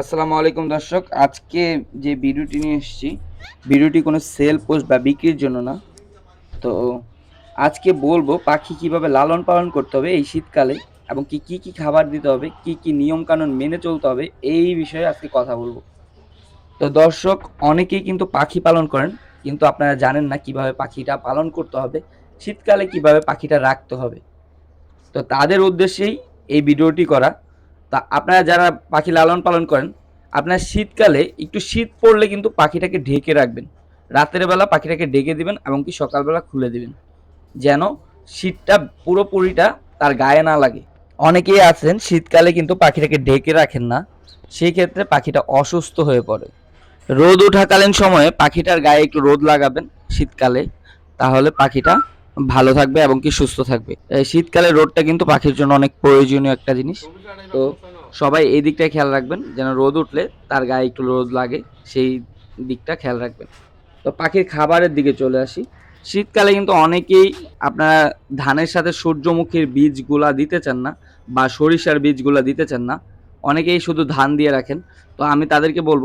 আসসালামু আলাইকুম দর্শক, আজকে যে ভিডিওটি নিয়ে এসেছি, ভিডিওটি কোনো সেল পোস্ট বা বিক্রির জন্য না। তো আজকে বলব পাখি কীভাবে লালন পালন করতে হবে এই শীতকালে এবং কি কি কি খাবার দিতে হবে, কি কি নিয়ম কানুন মেনে চলতে হবে, এই বিষয়ে আজকে কথা বলব। তো দর্শক, অনেকেই কিন্তু পাখি পালন করেন, কিন্তু আপনারা জানেন না কীভাবে পাখিটা পালন করতে হবে, শীতকালে কীভাবে পাখিটা রাখতে হবে। তো তাদের উদ্দেশ্যেই এই ভিডিওটি করা। তা আপনারা যারা পাখি লালন পালন করেন, আপনার শীতকালে একটু শীত পড়লে কিন্তু পাখিটাকে ঢেকে রাখবেন। রাতের বেলা পাখিটাকে ডেকে দিবেন এবং কি সকালবেলা খুলে দিবেন। যেন শীতটা পুরোপুরিটা তার গায়ে না লাগে। অনেকেই আছেন শীতকালে কিন্তু পাখিটাকে ঢেকে রাখেন না। সেই ক্ষেত্রে পাখিটা অসুস্থ হয়ে পড়ে। রোদ ওঠাকালীন সময়ে পাখিটার গায়ে একটু রোদ লাগাবেন শীতকালে। তাহলে পাখিটা ভালো থাকবে এবং কি সুস্থ থাকবে। শীতকালে রোদটা কিন্তু পাখির জন্য অনেক প্রয়োজনীয় একটা জিনিস। তো সবাই এই দিকটা খেয়াল রাখবেন, যেন রোদ উঠলে তার গায়ে একটু রোদ লাগে, সেই দিকটা খেয়াল রাখবেন। তো পাখির খাবারের দিকে চলে আসি। শীতকালে কিন্তু অনেকেই আপনারা ধানের সাথে সূর্যমুখীর বীজগুলা দিতে চান না, বা সরিষার বীজগুলা দিতে চান না। অনেকেই শুধু ধান দিয়ে রাখেন। তো আমি তাদেরকে বলব,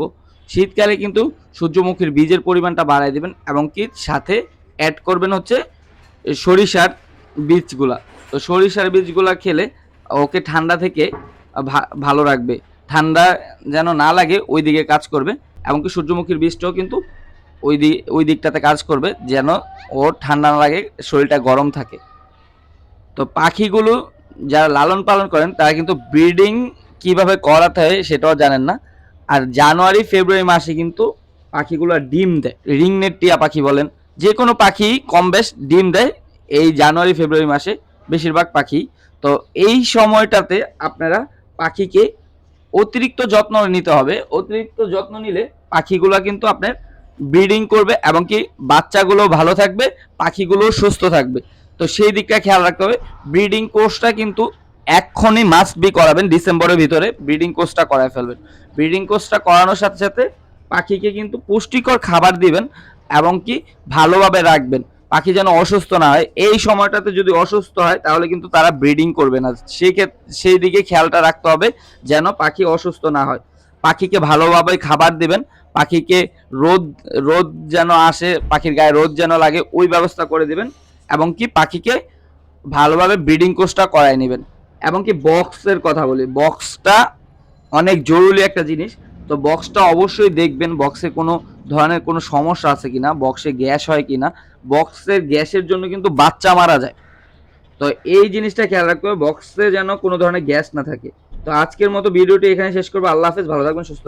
শীতকালে কিন্তু সূর্যমুখীর বীজের পরিমাণটা বাড়ায় দিবেন, এবং কি সাথে অ্যাড করবেন হচ্ছে সরিষার বীজগুলা। তো সরিষার বীজগুলা খেলে ওকে ঠান্ডা থেকে ভালো রাখবে। ঠান্ডা যেন না লাগে, ওই দিকে কাজ করবে। এমনকি সূর্যমুখীর বীজটাও কিন্তু ওই দিক ওই দিকটাতে কাজ করবে, যেন ও ঠান্ডা না লাগে, শরীরটা গরম থাকে। তো পাখিগুলো যারা লালন পালন করেন, তারা কিন্তু ব্রিডিং কীভাবে করাতে হয় সেটাও জানেন না। আর জানুয়ারি, ফেব্রুয়ারি মাসে কিন্তু পাখিগুলো ডিম দেয়। রিংনেট টিয়া পাখি বলেন যে কোনো পাখি কম বেশ ডিম দেয়। এই জানুয়ারি, ফেব্রুয়ারি মাসে বেশিরভাগ পাখি। তো এই সময়টাতে আপনারা পাখিকে অতিরিক্ত যত্ন নিতে হবে। অতিরিক্ত যত্ন নিলে পাখিগুলো কিন্তু আপনার ব্রিডিং করবে এবং কি বাচ্চাগুলো ভালো থাকবে, পাখিগুলো সুস্থ থাকবে। তো সেই দিকটা খেয়াল রাখতে হবে। ব্রিডিং কোর্সটা কিন্তু এক্ষুনি মাস্ট বি করাবেন, ডিসেম্বরের ভিতরে ব্রিডিং কোর্সটা করায় ফেলবেন। ব্রিডিং কোর্সটা করানোর সাথে সাথে পাখিকে কিন্তু পুষ্টিকর খাবার দিবেন এবং কি ভালোভাবে রাখবেন। পাখি যেন অসুস্থ না হয়। এই সময়টাতে যদি অসুস্থ হয়, তাহলে কিন্তু তারা ব্রিডিং করবে না। সেই সেই দিকে খেয়ালটা রাখতে হবে যেন পাখি অসুস্থ না হয়। পাখিকে ভালোভাবে খাবার দিবেন। পাখিকে রোদ রোদ যেন আসে, পাখির গায়ে রোদ যেন লাগে, ওই ব্যবস্থা করে দিবেন। এবং কি পাখিকে ভালোভাবে ব্রিডিং কোর্সটা করায় নেবেন। এবং কি বক্সের কথা বলি। বক্সটা অনেক জরুরি একটা জিনিস। তো বক্সটা অবশ্যই দেখবেন বক্সে কোনো ধরনের কোনো সমস্যা আছে কিনা বক্সে গ্যাস হয় কিনা বক্সের গ্যাসের জন্য কিন্তু বাচ্চা মারা যায়। তো এই জিনিসটা খেয়াল রাখতে হবে বক্সে যেন কোনো ধরনের গ্যাস না থাকে। তো আজকের মতো ভিডিওটি এখানে শেষ করব, আল্লাহ হাফেজ, ভালো থাকবেন, সুস্থ